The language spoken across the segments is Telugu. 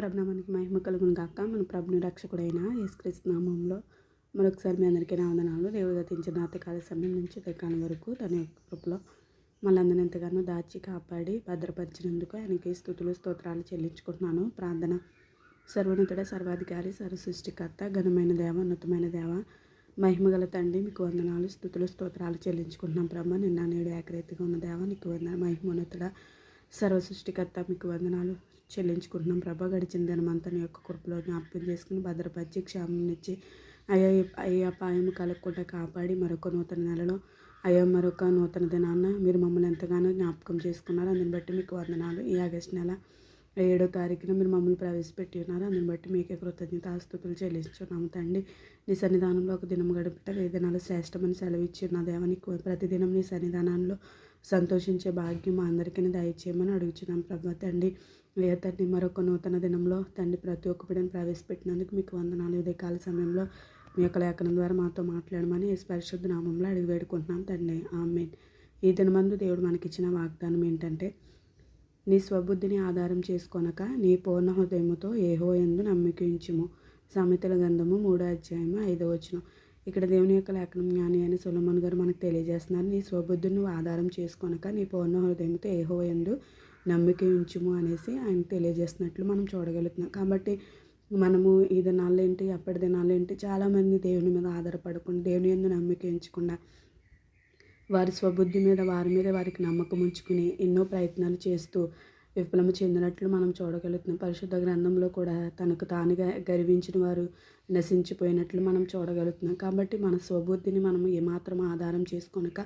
ప్రభునామానికి మహిమ కలుగును గాక. మన ప్రభుని రక్షకుడైన యేసుక్రీస్తు నామంలో మరొకసారి మీ అందరికీ నా దేవుడు గతించిన రాతకాల సమయం నుంచి తెకాని వరకు తన యొక్క కృపలో మళ్ళందరినీ ఎంతగానో దాచి కాపాడి భద్రపరిచినందుకు ఆయనకి స్థుతులు స్తోత్రాలు చెల్లించుకుంటున్నాను. ప్రార్థన. సర్వోన్నతుడ సర్వాధికారి సర్వ సృష్టికర్త ఘనమైన దేవ ఉన్నతమైన దేవ మహిమగల తండ్రి మీకు వందనాలు స్థుతులు స్తోత్రాలు చెల్లించుకుంటున్నాం బ్రహ్మ నిన్న నేడు ఏకరీతిగా ఉన్న దేవ నీకు వందన మహిమోన్నతుడ సర్వ సృష్టికర్త మీకు వందనాలు. చెల్లించుకుంటున్నాం. ప్రభా గడిచిన దినమంతా నీ యొక్క కృపలో జ్ఞాపకం చేసుకుని భద్రపరిచి క్షేమం ఇచ్చి అయ్యా అయ్యా అపాయం కలగకుండా కాపాడి మరొక నూతన నెలలో అయ్యా మరొక నూతన దినాన్న మీరు మమ్మల్ని ఎంతగానో జ్ఞాపకం చేసుకున్నారు. అందుని బట్టి మీకు వందనాలు. ఈ ఆగస్టు నెల ఏడో తారీఖున మీరు మమ్మల్ని ప్రవేశపెట్టి ఉన్నారు. అందుని బట్టి మీకే కృతజ్ఞత ఆస్తుతులు చెల్లిస్తున్నాము తండ్రి. నీ సన్నిధానంలో ఒక దినం గడుపుట దినాలు శ్రేష్టమని సెలవు ఇచ్చి ఉన్న ప్రతిదినం నీ సన్నిధానంలో సంతోషించే భాగ్యం మా అందరికీ దయచేయమని అడుగుచున్నాం. ప్రభా తండ్రి లేదా తండ్రి మరొక నూతన దినంలో తండ్రి ప్రతి ఒక్క బిడ్డను ప్రవేశపెట్టినందుకు మీకు వందనాలు. కాల సమయంలో మీ యొక్క లేఖనం ద్వారా మాతో మాట్లాడమని పరిశుద్ధ నామంలో అడిగి వేడుకుంటున్నాం తండ్రి. ఆమె ఈ దినమందు దేవుడు మనకిచ్చిన వాగ్దానం ఏంటంటే నీ స్వబుద్ధిని ఆధారం చేసుకొనక నీ పూర్ణ హృదయముతో ఏహో ఎందు నమ్మకించుము సామెతల గంధము మూడో అధ్యాయము ఐదో వచనం. ఇక్కడ దేవుని యొక్క లేఖనం జ్ఞాని అని సులమన్ గారు మనకు తెలియజేస్తున్నారు నీ స్వబుద్ధిని ఆధారం చేసుకొనక నీ పూర్ణ హృదయంతో ఏహో ఎందు నమ్మిక ఉంచుము అనేసి ఆయన తెలియజేస్తున్నట్లు మనం చూడగలుగుతున్నాం. కాబట్టి మనము ఈ దినాలు ఏంటి అప్పటి దినాలు ఏంటి చాలామంది దేవుని మీద ఆధారపడకుండా దేవుని ఎందు నమ్మిక ఉంచకుండా వారి స్వబుద్ధి మీద వారి మీద వారికి నమ్మకం ఉంచుకుని ఎన్నో ప్రయత్నాలు చేస్తూ విఫలము చెందినట్లు మనం చూడగలుగుతున్నాం. పరిశుద్ధ గ్రంథంలో కూడా తనకు తానుగా గర్వించిన వారు నశించిపోయినట్లు మనం చూడగలుగుతున్నాం. కాబట్టి మన స్వబుద్ధిని మనం ఏమాత్రం ఆధారం చేసుకొనక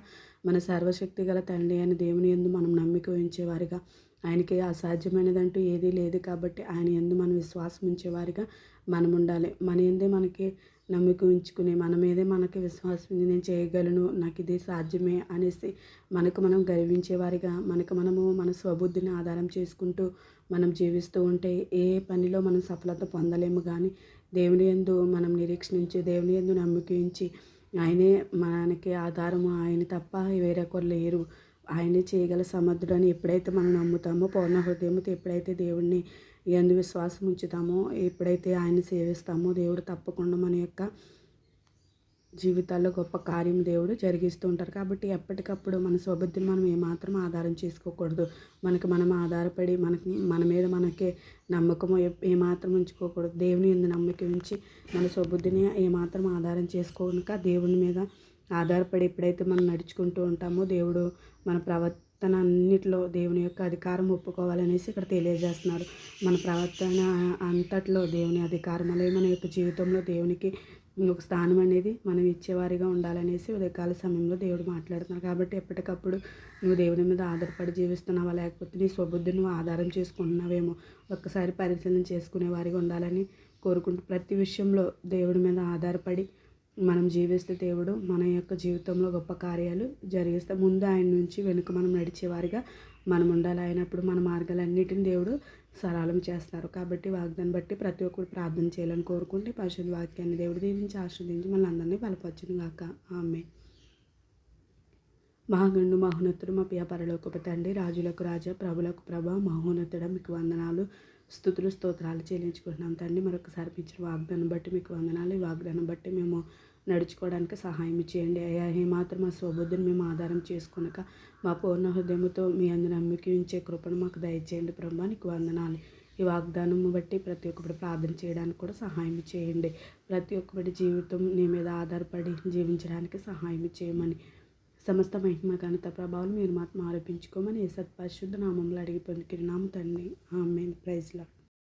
మన సర్వశక్తి గల తండ్రి అని దేవుని ఎందు మనం నమ్మిక ఉంచేవారిగా ఆయనకి అసాధ్యమైనదంటూ ఏదీ లేదు కాబట్టి ఆయన ఎందు మనం విశ్వాసం ఉంచేవారిగా మనం ఉండాలి మన ఎందే మనకి నమ్మిక ఉంచుకుని మన మీదే మనకి విశ్వాసం నేను చేయగలను నాకు ఇది సాధ్యమే అనేసి మనకు మనం గర్వించేవారిగా మనకు మనము మన స్వబుద్ధిని ఆధారం చేసుకుంటూ మనం జీవిస్తూ ఉంటే ఏ పనిలో మనం సఫలత పొందలేము కానీ దేవుని ఎందు మనం నిరీక్షించి దేవుని ఎందు నమ్మకించి ఆయనే మనకి ఆధారము. ఆయన తప్ప వేరొకరు లేరు. ఆయనే చేయగల సమర్థుడు అని ఎప్పుడైతే మనం నమ్ముతామో పూర్ణ హృదయంతో ఎప్పుడైతే దేవుడిని ఎందు విశ్వాసం ఉంచుతామో ఎప్పుడైతే ఆయన సేవిస్తామో దేవుడు తప్పకుండా మన యొక్క జీవితాల్లో గొప్ప కార్యం దేవుడు జరిగిస్తూ ఉంటారు. కాబట్టి ఎప్పటికప్పుడు మన స్వబుద్ధిని మనం ఏమాత్రం ఆధారం చేసుకోకూడదు. మనకి మనం ఆధారపడి మనకి మన మీద మనకే నమ్మకం ఏమాత్రం ఉంచుకోకూడదు. దేవుని ఎందు నమ్మకం ఉంచి మన స్వబుద్ధిని ఏమాత్రం ఆధారం చేసుకోక దేవుని మీద ఆధారపడి ఎప్పుడైతే మనం నడుచుకుంటూ ఉంటామో దేవుడు మన ప్రవర్తన అన్నిటిలో దేవుని యొక్క అధికారం ఒప్పుకోవాలనేసి ఇక్కడ తెలియజేస్తున్నారు. మన ప్రవర్తన అంతట్లో దేవుని అధికారం అలాగే మన యొక్క జీవితంలో దేవునికి ఒక స్థానం అనేది మనం ఇచ్చేవారిగా ఉండాలనేసి ఉదయకాల సమయంలో దేవుడు మాట్లాడుతున్నారు. కాబట్టి ఎప్పటికప్పుడు నువ్వు దేవుని మీద ఆధారపడి జీవిస్తున్నావా లేకపోతే నీ స్వబుద్ధి నువ్వు ఆధారం చేసుకుంటున్నావేమో ఒక్కసారి పరిశీలన చేసుకునే వారిగా ఉండాలని కోరుకుంటూ ప్రతి విషయంలో దేవుడి మీద ఆధారపడి మనం జీవిస్తే దేవుడు మన యొక్క జీవితంలో గొప్ప కార్యాలు జరిగిస్తే ముందు ఆయన నుంచి వెనుక మనం నడిచేవారిగా మనం ఉండాలి. అయినప్పుడు మన మార్గాలన్నిటిని దేవుడు సరళం చేస్తారు. కాబట్టి వాగ్దాన్ని బట్టి ప్రతి ఒక్కరు ప్రార్థన చేయాలని కోరుకుంటే పరిశుద్ధ వాక్యాన్ని దేవుడు దీవించి ఆశ్రదించి మన అందరినీ బలపరచును గాక. ఆమె మహాగండు మహోన్నతుడు మా పియ పరలోకపు తండ్రి రాజులకు రాజా ప్రభులకు ప్రభ మహోన్నతుడ మీకు వందనాలు. స్థుతులు స్తోత్రాలు చెల్లించుకుంటున్నాం. తండ్రి మరొకసారి ఇచ్చిన వాగ్దానం బట్టి మీకు వందనాలు. ఈ వాగ్దానం బట్టి మేము నడుచుకోవడానికి సహాయం చేయండి అయ్యా ఏమాత్రం మా స్వబుద్ధిని మేము ఆధారం చేసుకునక మా పూర్ణ హృదయంతో మీ అందరి నమ్మిక ఉంచే కృపను మాకు దయచేయండి బ్రహ్మ నీకు వందనాలు. ఈ వాగ్దానం బట్టి ప్రతి ఒక్కటి ప్రార్థన చేయడానికి కూడా సహాయం చేయండి. ప్రతి ఒక్కటి జీవితం నీ మీద ఆధారపడి జీవించడానికి సహాయం చేయమని సమస్త మహిమ ఘనత ప్రభావం మీరు మాత్రం ఆరోపించుకోమని సత్పరిశుద్ధ నామంలో అడిగి పొందుకున్నాము తండ్రి. ఆమె ప్రైజ్లో